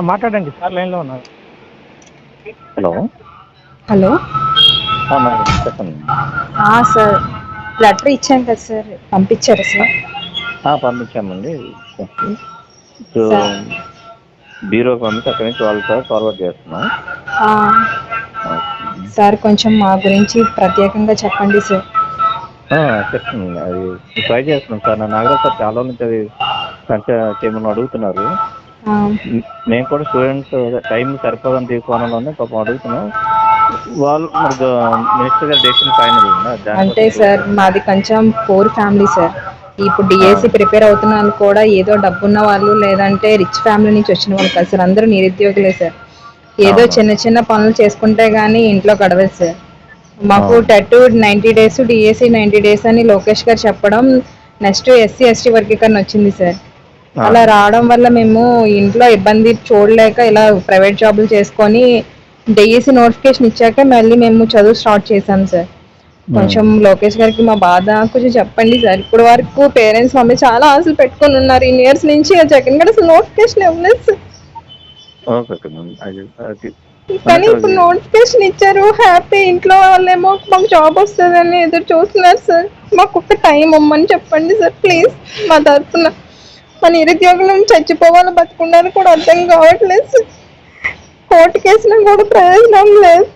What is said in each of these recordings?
మాట్లాడండి సార్ లైన్లో ఉన్నారు. హలో. హలో. చెప్పండి. ఆ, సార్ లెటర్ ఇచ్చాను కదా సార్. పంపించారా సార్? ఆ, పంపించామండి. So sir. బ్యూరో పంపించి అక్కడి నుంచి వాళ్ళతో ఫార్వర్డ్ చేస్తున్నాం. ఆ, సార్ కొంచెం మా గురించి ప్రత్యేకంగా చెప్పండి సార్. ఆ, చెప్తాను అది ట్రై చేస్తున్నాం సార్. నా నాగరాజ్ సార్ చాలా నుంచి అది సంచ చేయమని అడుగుతున్నారు? మేము కూడా స్టూడెంట్స్ టైం సరిపోదని తీసుకోవాలని పాపం అడుగుతున్నాం. వాళ్ళు మినిస్టర్ గారి డెసిషన్ ఫైనల్ అంటే సార్ మాది కొంచెం పూర్ ఫ్యామిలీ సార్. ఇప్పుడు డిఎస్సి ప్రిపేర్ అవుతున్న వాళ్ళు కూడా ఏదో డబ్బున్న వాళ్ళు లేదంటే రిచ్ ఫ్యామిలీ నుంచి వచ్చిన వాళ్ళు కాదు సార్. అందరూ నిరుద్యోగులే సార్. ఏదో. చిన్న చిన్న పనులు చేసుకుంటే గానీ ఇంట్లో గడవదు సార్. మాకు. TET ninety days DSC ninety days అని లోకేష్ గారు చెప్పడం నెక్స్ట్ ఎస్సీ ఎస్టీ వర్గీకరణ వచ్చింది సార్. అలా రావడం వల్ల మేము ఇంట్లో ఇబ్బంది చూడలేక ఇలా ప్రైవేట్ జాబులు చేసుకొని డిఎస్సి నోటిఫికేషన్ ఇచ్చాక మళ్ళీ మేము చదువు స్టార్ట్ చేశాం సార్. కొంచెం లోకేష్ గారికి మా బాధ కొంచెం చెప్పండి సార్. ఇప్పుడు వరకు పేరెంట్స్ మమ్మీ చాలా ఆశలు పెట్టుకొని ఉన్నారు. ఇన్ని ఇయర్స్ నుంచి జగన్ గారు అసలు నోటిఫికేషన్ ఇవ్వలేదు సార్. కానీ ఇప్పుడు నోటిఫికేషన్ ఇచ్చారు. హ్యాపీ ఇంట్లో వాళ్ళేమో మాకు జాబ్ వస్తుందని ఎదురు చూస్తున్నారు సార్. మాకు ఒక టైం ఇమ్మని చెప్పండి సార్ ప్లీజ్. మా తరఫున మా నిరుద్యోగులను చచ్చిపోవాలి బతుకున్నారు కూడా అర్థం కావట్లేదు. కోర్టు కేసులో కూడా ప్రయోజనం లేదు.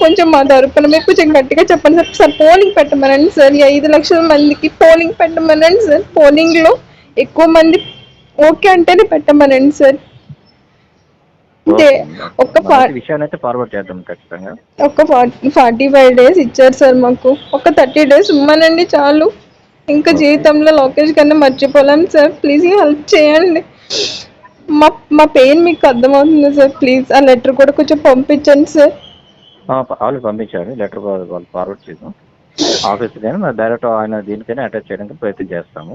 కొంచెం మా తరపున మీరు కొంచెం గట్టిగా చెప్పండి సార్. సార్ పోలింగ్ పెట్టమనండి సార్. ఈ ఐదు లక్షల మందికి పోలింగ్ పెట్టమనండి సార్. పోలింగ్లో ఎక్కువ మంది ఓకే అంటేనే పెట్టమనండి సార్. అంటే ఒక విషయాన్ని ఫార్వర్డ్ చేద్దాం ఖచ్చితంగా. ఒక ఫార్టీ ఫార్టీ ఫైవ్ డేస్ ఇచ్చారు సార్ మాకు. ఒక థర్టీ డేస్ ఇమ్మనండి చాలు. ఇంకా జీవితంలో లోకేష్ కన్నా మర్చిపోలేం సార్. ప్లీజ్ హెల్ప్ చేయండి. మా మా పెయిన్ మీకు అర్థమవుతుంది సార్. ప్లీజ్ ఆ లెటర్ కూడా కొంచెం పంపించండి సార్. వాళ్ళు పంపించారు. లెటర్ వాళ్ళు ఫార్వర్డ్ చేద్దాం. ఆఫీస్ కానీ మరి డైరెక్ట్ ఆయన దీనికైనా అటాచ్ చేయడానికి ప్రయత్నం చేస్తాము.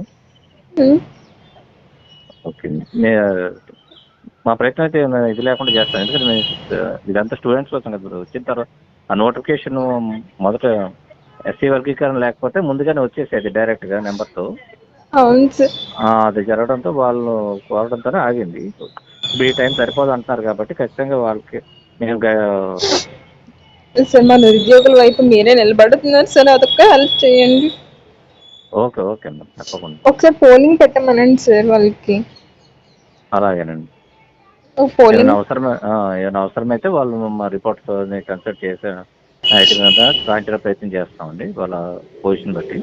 ఓకే మే మా ప్రయత్నం అయితే ఇది లేకుండా చేస్తాం. ఎందుకంటే ఇదంతా స్టూడెంట్స్ కోసం కదా వచ్చిన తర్వాత ఆ నోటిఫికేషన్ మొదట ఎస్సీ వర్గీకరణ లేకపోతే ముందుగానే వచ్చేసేది డైరెక్ట్గా నెంబర్తో. అవును సార్. అది జరగడంతో వాళ్ళు కోరడంతోనే ఆగింది. ఇప్పుడు ఈ టైం సరిపోదు అంటున్నారు కాబట్టి ఖచ్చితంగా వాళ్ళకి మేము గా- సార్ మా నిరుద్యోగుల వైపు మీరే నిలబడుతున్నారు సార్ అదొక్క హెల్ప్ చేయండి. ఓకే ఓకే అమ్మ తప్పకుండా. ఒకసారి పోలింగ్ పెట్టమనండి సార్ వాళ్ళకి. అలాగేనండి. పోలింగ్. ఆ, ఏమైనా అవసరమైతే వాళ్ళు మా రిపోర్ట్స్ కన్సల్ట్ చేసి ఐటీ మీద రాయించడం ప్రయత్నం చేస్తామండి వాళ్ళ పొజిషన్ బట్టి.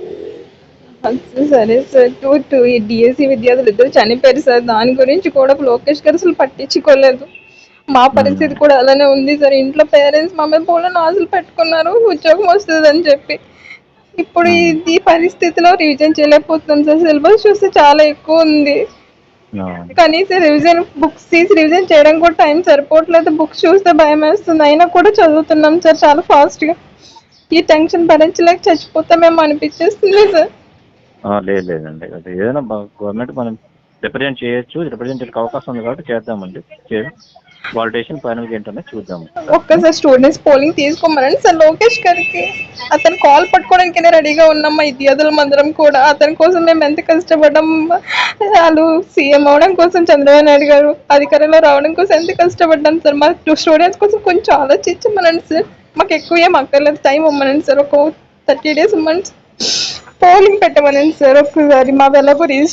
సరే సార్ టూ టూ ఈ డిఎస్సి విద్యార్థులు ఇద్దరు చనిపోయారు సార్ దాని గురించి కూడా లోకేష్ గారు అసలు పట్టించుకోలేదు. మా పరిస్థితి కూడా అలానే ఉంది సార్ ఇంట్లో పేరెంట్స్ మా మీద పూల ఆశలు పెట్టుకున్నారు ఉద్యోగం వస్తుంది అని చెప్పి. ఇప్పుడు ఈ- ఈ పరిస్థితిలో రివిజన్ చేయలేకపోతున్నాం సార్ సిలబస్ చూస్తే చాలా ఎక్కువ ఉంది. కనీసం రివిజన్ బుక్స్ తీసి రివిజన్ చేయడం కూడా టైం సరిపోవట్లేదు. బుక్స్ చూస్తే భయం వేస్తుంది. అయినా కూడా చదువుతున్నాం సార్ చాలా ఫాస్ట్గా. ఈ టెన్షన్ భరించలేక చచ్చిపోతామేమో అనిపించేస్తుంది సార్. లేదు లేదండి. అది ఏదైనా గవర్నమెంట్ మనం రిప్రజెంట్ చేయొచ్చు. రిప్రజెంట్ చేయడానికి అవకాశం ఉంది కాబట్టి చేద్దామండి. వాలిడేషన్ ఫైనల్ ఏంటనే చూద్దాం ఒక్కసారి స్టూడెంట్స్ పోలింగ్ తీసుకోమనండి. సార్ లోకేష్ గారికి అతను కాల్ పట్టుకోవడానికైనా రెడీగా ఉన్నాం మా విద్యార్థుల మందరం కూడా అతని కోసం మేము ఎంత కష్టపడ్డాం? వాళ్ళు సీఎం అవడం కోసం చంద్రబాబు నాయుడు గారు అధికారంలో రావడం కోసం ఎంత కష్టపడ్డాం సార్? మా స్టూడెంట్స్ కోసం కొంచెం ఆలోచించమనండి సార్. మాకు ఎక్కువ ఏం అక్కర్లేదు. టైం ఇవ్వమనండి సార్. ఒక థర్టీ డేస్ ఇవ్వమండి పోలింగ్ పెట్టమనండి సార్. ఒకసారి మా వెళ్ళకు రిజిస్టర్